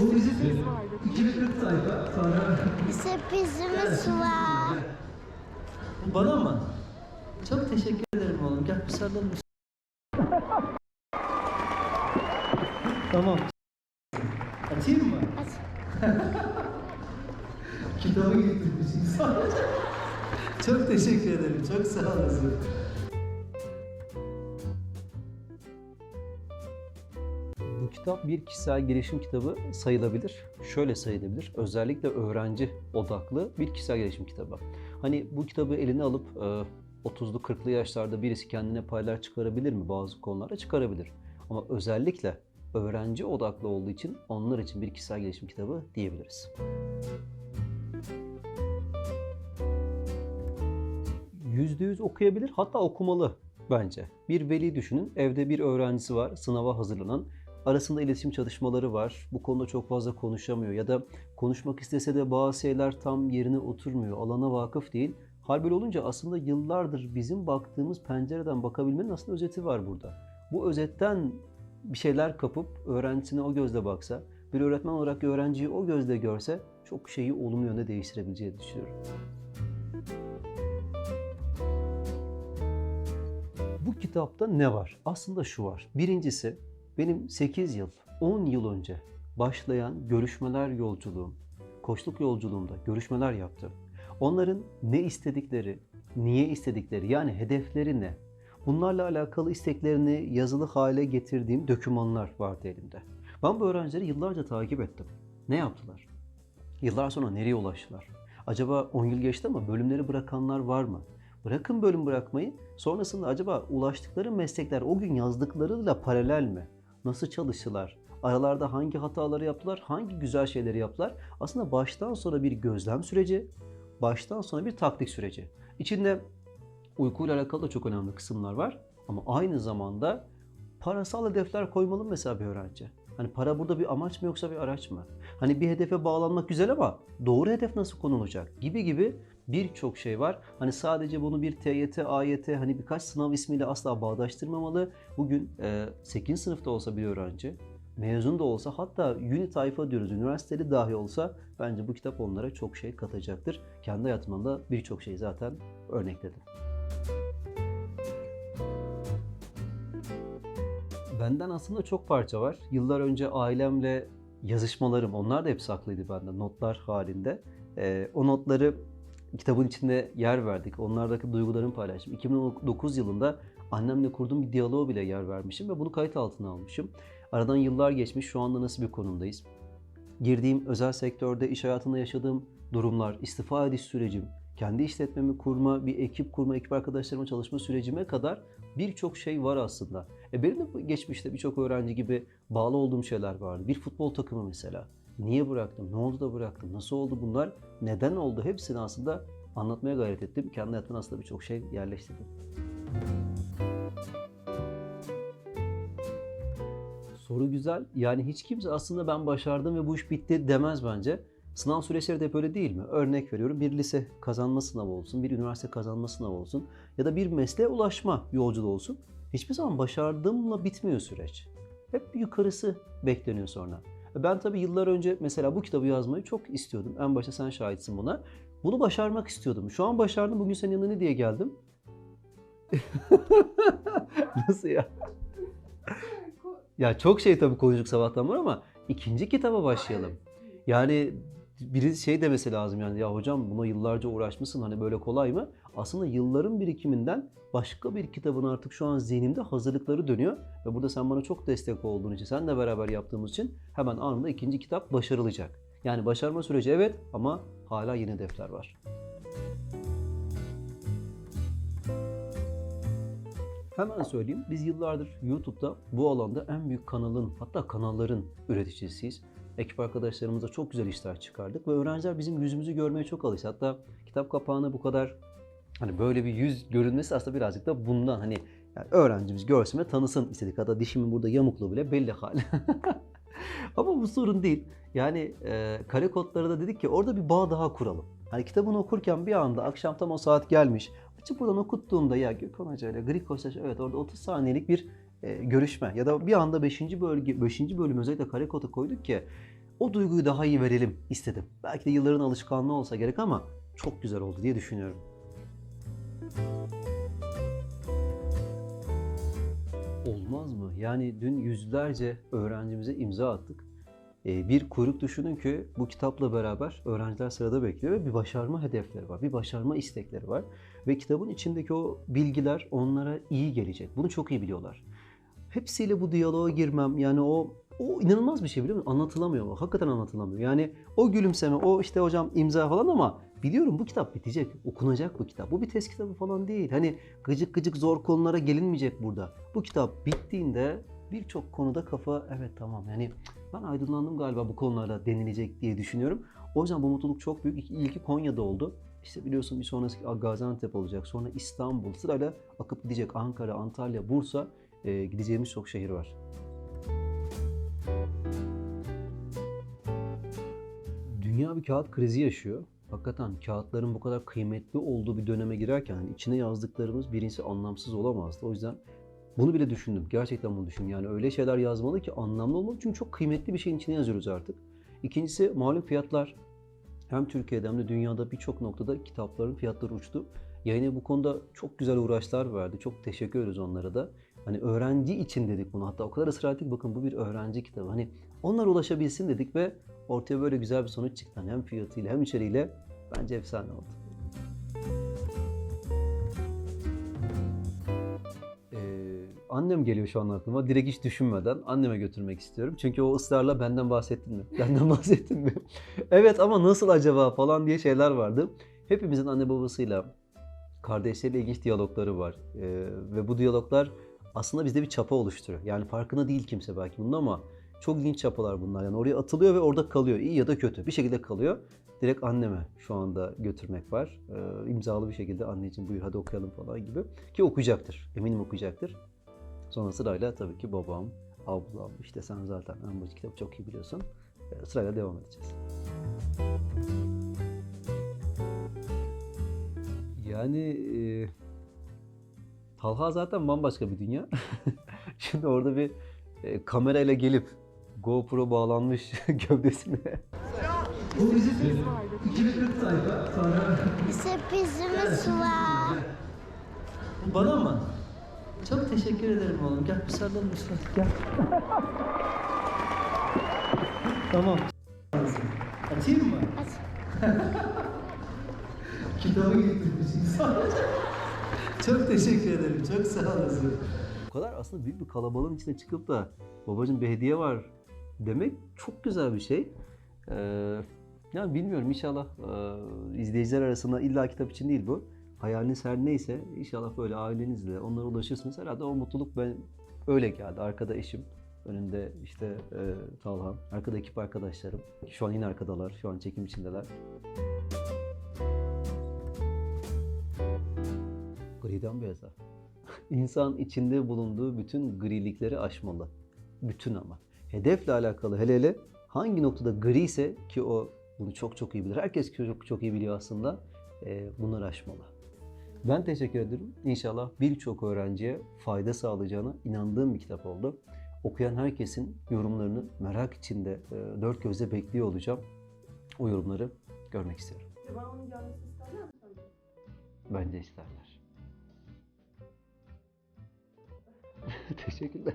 Bu bizim 2040 sayfa. Sonra Sürprizimiz var. Bu bana mı? Çok teşekkür ederim oğlum. Gel bir sarılalım. tamam. Atayım mı? Kitabı getirmişsin sadece. Çok teşekkür ederim. Çok sağ olasın. Kitap bir kişisel gelişim kitabı sayılabilir. Şöyle sayılabilir. Özellikle öğrenci odaklı bir kişisel gelişim kitabı. Hani bu kitabı eline alıp e, 30'lu 40'lı yaşlarda birisi kendine paylar çıkarabilir mi? Bazı konularda çıkarabilir. Ama özellikle öğrenci odaklı olduğu için onlar için bir kişisel gelişim kitabı diyebiliriz. %100 okuyabilir hatta okumalı bence. Bir veli düşünün evde bir öğrencisi var sınava hazırlanan. Arasında iletişim çalışmaları var. Bu konuda çok fazla konuşamıyor ya da konuşmak istese de bazı şeyler tam yerine oturmuyor. Alana vakıf değil. Hal böyle olunca aslında yıllardır bizim baktığımız pencereden bakabilmenin aslında özeti var burada. Bu özetten bir şeyler kapıp öğrencisine o gözle baksa, bir öğretmen olarak öğrenciyi o gözle görse çok şeyi olumlu yönde değiştirebileceğini düşünüyorum. Bu kitapta ne var? Aslında şu var. Birincisi benim 8 yıl, 10 yıl önce başlayan görüşmeler yolculuğum, koçluk yolculuğumda görüşmeler yaptım. Onların ne istedikleri, niye istedikleri yani hedefleri ne? Bunlarla alakalı isteklerini yazılı hale getirdiğim dokümanlar vardı elimde. Ben bu öğrencileri yıllarca takip ettim. Ne yaptılar? Yıllar sonra nereye ulaştılar? Acaba 10 yıl geçti ama bölümleri bırakanlar var mı? Bırakın bölüm bırakmayı. Sonrasında acaba ulaştıkları meslekler o gün yazdıklarıyla paralel mi? Nasıl çalıştılar? Aralarda hangi hataları yaptılar? Hangi güzel şeyleri yaptılar? Aslında baştan sona bir gözlem süreci, baştan sona bir taktik süreci. İçinde uykuyla alakalı da çok önemli kısımlar var. Ama aynı zamanda parasal hedefler koymalı mesela bir öğrenci? Hani para burada bir amaç mı yoksa bir araç mı? Hani bir hedefe bağlanmak güzel ama doğru hedef nasıl konulacak? Gibi gibi birçok şey var. Hani sadece bunu bir TYT, AYT hani birkaç sınav ismiyle asla bağdaştırmamalı. Bugün e, 8. sınıfta olsa bir öğrenci, mezun da olsa hatta uni tayfa diyoruz, üniversiteli dahi olsa bence bu kitap onlara çok şey katacaktır. Kendi hayatımda da birçok şey zaten örnekledim. Benden aslında çok parça var. Yıllar önce ailemle yazışmalarım, onlar da hep saklıydı bende notlar halinde. Ee, o notları kitabın içinde yer verdik. Onlardaki duygularımı paylaştım. 2009 yılında annemle kurduğum bir diyaloğa bile yer vermişim ve bunu kayıt altına almışım. Aradan yıllar geçmiş, şu anda nasıl bir konumdayız? Girdiğim özel sektörde, iş hayatında yaşadığım durumlar, istifa ediş sürecim, kendi işletmemi kurma, bir ekip kurma, ekip arkadaşlarıma çalışma sürecime kadar birçok şey var aslında. E benim de geçmişte birçok öğrenci gibi bağlı olduğum şeyler vardı. Bir futbol takımı mesela. Niye bıraktım? Ne oldu da bıraktım? Nasıl oldu bunlar? Neden oldu? Hepsini aslında anlatmaya gayret ettim. Kendi hayatımda aslında birçok şey yerleştirdim. Soru güzel. Yani hiç kimse aslında ben başardım ve bu iş bitti demez bence. Sınav süreçleri de hep öyle değil mi? Örnek veriyorum bir lise kazanma sınavı olsun, bir üniversite kazanma sınavı olsun ya da bir mesleğe ulaşma yolculuğu olsun. Hiçbir zaman başardığımla bitmiyor süreç. Hep yukarısı bekleniyor sonra. Ben tabii yıllar önce mesela bu kitabı yazmayı çok istiyordum. En başta sen şahitsin buna. Bunu başarmak istiyordum. Şu an başardım. Bugün senin yanına ne diye geldim? Nasıl ya? Ya çok şey tabii konuştuk sabahtan var ama ikinci kitaba başlayalım. Yani biri şey demesi lazım yani ya hocam buna yıllarca uğraşmışsın hani böyle kolay mı? Aslında yılların birikiminden başka bir kitabın artık şu an zihnimde hazırlıkları dönüyor. Ve burada sen bana çok destek olduğun için, seninle beraber yaptığımız için hemen anında ikinci kitap başarılacak. Yani başarma süreci evet ama hala yeni hedefler var. Hemen söyleyeyim. Biz yıllardır YouTube'da bu alanda en büyük kanalın hatta kanalların üreticisiyiz. Ekip arkadaşlarımızla çok güzel işler çıkardık ve öğrenciler bizim yüzümüzü görmeye çok alıştı. Hatta kitap kapağına bu kadar hani böyle bir yüz görünmesi aslında birazcık da bundan hani yani öğrencimiz görsün ve tanısın istedik. Hatta dişimin burada yamukluğu bile belli hali. Ama bu sorun değil. Yani e, kare kodları da dedik ki orada bir bağ daha kuralım. Hani kitabını okurken bir anda akşam tam o saat gelmiş. Açıp buradan okuttuğumda ya Gökhan Hoca ile Grikos Hoca evet orada 30 saniyelik bir e, görüşme ya da bir anda 5. bölge 5. bölüm özellikle kare kodu koyduk ki o duyguyu daha iyi verelim istedim. Belki de yılların alışkanlığı olsa gerek ama çok güzel oldu diye düşünüyorum. Olmaz mı? Yani dün yüzlerce öğrencimize imza attık. Ee, bir kuyruk düşünün ki bu kitapla beraber öğrenciler sırada bekliyor ve bir başarma hedefleri var, bir başarma istekleri var. Ve kitabın içindeki o bilgiler onlara iyi gelecek. Bunu çok iyi biliyorlar. Hepsiyle bu diyaloğa girmem yani o o inanılmaz bir şey biliyor musun? Anlatılamıyor o. Hakikaten anlatılamıyor. Yani o gülümseme, o işte hocam imza falan ama biliyorum bu kitap bitecek. Okunacak bu kitap. Bu bir test kitabı falan değil. Hani gıcık gıcık zor konulara gelinmeyecek burada. Bu kitap bittiğinde birçok konuda kafa evet tamam yani ben aydınlandım galiba bu konularda denilecek diye düşünüyorum. O yüzden bu mutluluk çok büyük. İlki- Konya'da oldu. İşte biliyorsun bir sonrası Gaziantep olacak. Sonra İstanbul. Sırayla akıp gidecek Ankara, Antalya, Bursa. Ee, gideceğimiz çok şehir var. Dünya bir kağıt krizi yaşıyor. Hakikaten kağıtların bu kadar kıymetli olduğu bir döneme girerken hani içine yazdıklarımız birincisi anlamsız olamazdı. O yüzden bunu bile düşündüm. Gerçekten bunu düşündüm. Yani öyle şeyler yazmalı ki anlamlı olmalı. Çünkü çok kıymetli bir şeyin içine yazıyoruz artık. İkincisi malum fiyatlar. Hem Türkiye'de hem de dünyada birçok noktada kitapların fiyatları uçtu. Yayına bu konuda çok güzel uğraşlar verdi. Çok teşekkür ederiz onlara da. Hani öğrenci için dedik bunu. Hatta o kadar ısrar ettik. Bakın bu bir öğrenci kitabı. Hani onlar ulaşabilsin dedik ve ortaya böyle güzel bir sonuç çıktı. Hani hem fiyatıyla hem içeriğiyle bence efsane oldu. Ee, annem geliyor şu an aklıma. Direkt hiç düşünmeden anneme götürmek istiyorum. Çünkü o ısrarla benden bahsettin mi? Benden bahsettin mi? evet ama nasıl acaba falan diye şeyler vardı. Hepimizin anne babasıyla kardeşleriyle ilginç diyalogları var. Ee, ve bu diyaloglar aslında bizde bir çapa oluşturuyor. Yani farkında değil kimse belki bunun ama çok ilginç çapalar bunlar. Yani oraya atılıyor ve orada kalıyor. İyi ya da kötü. Bir şekilde kalıyor. Direkt anneme şu anda götürmek var. Ee, imzalı bir şekilde anneciğim buyur hadi okuyalım falan gibi. Ki okuyacaktır. Eminim okuyacaktır. Sonra sırayla tabii ki babam, ablam, işte sen zaten en başı kitabı çok iyi biliyorsun. Ee, sırayla devam edeceğiz. Yani e, Talha zaten bambaşka bir dünya. Şimdi orada bir e, kamerayla gelip GoPro bağlanmış gövdesine. Bu bizim 2040 sayfa sonra Sürprizimiz var. bana mı? Çok teşekkür ederim oğlum. Gel bir sarılalım lütfen. Gel. tamam. Açayım mı? Aç. Kitabı getirmişsin sana. Çok teşekkür ederim. Çok sağ olasın. Bu kadar aslında büyük bir kalabalığın içine çıkıp da babacığım bir hediye var demek çok güzel bir şey. Ee, yani bilmiyorum inşallah e, izleyiciler arasında illa kitap için değil bu. Hayaliniz her neyse inşallah böyle ailenizle onlara ulaşırsınız. Herhalde o mutluluk ben öyle geldi. Arkada eşim, önünde işte e, Talha, arkada ekip arkadaşlarım. Şu an yine arkadalar, şu an çekim içindeler. Griden beyaza. İnsan içinde bulunduğu bütün grilikleri aşmalı. Bütün ama. Hedefle alakalı hele hele hangi noktada gri ise ki o bunu çok çok iyi bilir. Herkes çok çok iyi biliyor aslında. E, bunları aşmalı. Ben teşekkür ederim. İnşallah birçok öğrenciye fayda sağlayacağına inandığım bir kitap oldu. Okuyan herkesin yorumlarını merak içinde e, dört gözle bekliyor olacağım. O yorumları görmek istiyorum. Ben onun gelmesini isterler mi sence? Bence isterler. Teşekkürler.